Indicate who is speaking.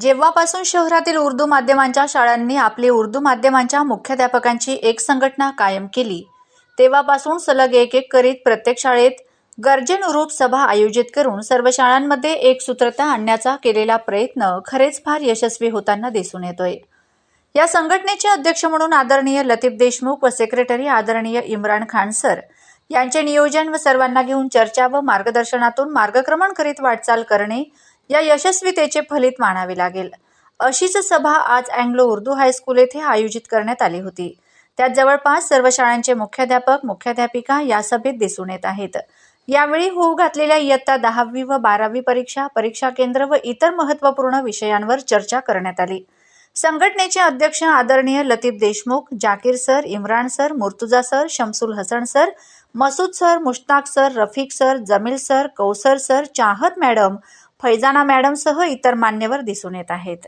Speaker 1: जेव्हापासून शहरातील उर्दू माध्यमांच्या शाळांनी आपली उर्दू माध्यमांच्या मुख्याध्यापकांची एक संघटना कायम केली तेव्हापासून सलग एक एक करीत प्रत्येक शाळेत गरजेनुरूप सभा आयोजित करून सर्व शाळांमध्ये एक सूत्रता आणण्याचा केलेला प्रयत्न खरेच फार यशस्वी होताना दिसून येतोय. या संघटनेचे अध्यक्ष म्हणून आदरणीय लतीफ देशमुख व सेक्रेटरी आदरणीय इम्रान खान सर यांचे नियोजन व सर्वांना घेऊन चर्चा व मार्गदर्शनातून मार्गक्रमण करीत वाटचाल करणे या यशस्वीतेचे फलित मानावे लागेल. अशीच सभा आज अँग्लो उर्दू हायस्कूल येथे आयोजित करण्यात आली होती. त्यात जवळपास सर्व शाळांचे मुख्याध्यापक मुख्याध्यापिका या सभेत दिसून येत आहेत. यावेळी होऊ घातलेल्या इयत्ता दहावी व बारावी परीक्षा परीक्षा केंद्र व इतर महत्त्वपूर्ण विषयांवर चर्चा करण्यात आली. संघटनेचे अध्यक्ष आदरणीय Latif Deshmukh Zakir sir Imran sir Murtuza sir Shamsul Hasan sir Masood sir Mushtaq sir Rafiq sir Jamil sir Kausar sir Chahat madam Faizana मॅडमसह इतर मान्यवर दिसून येत आहेत.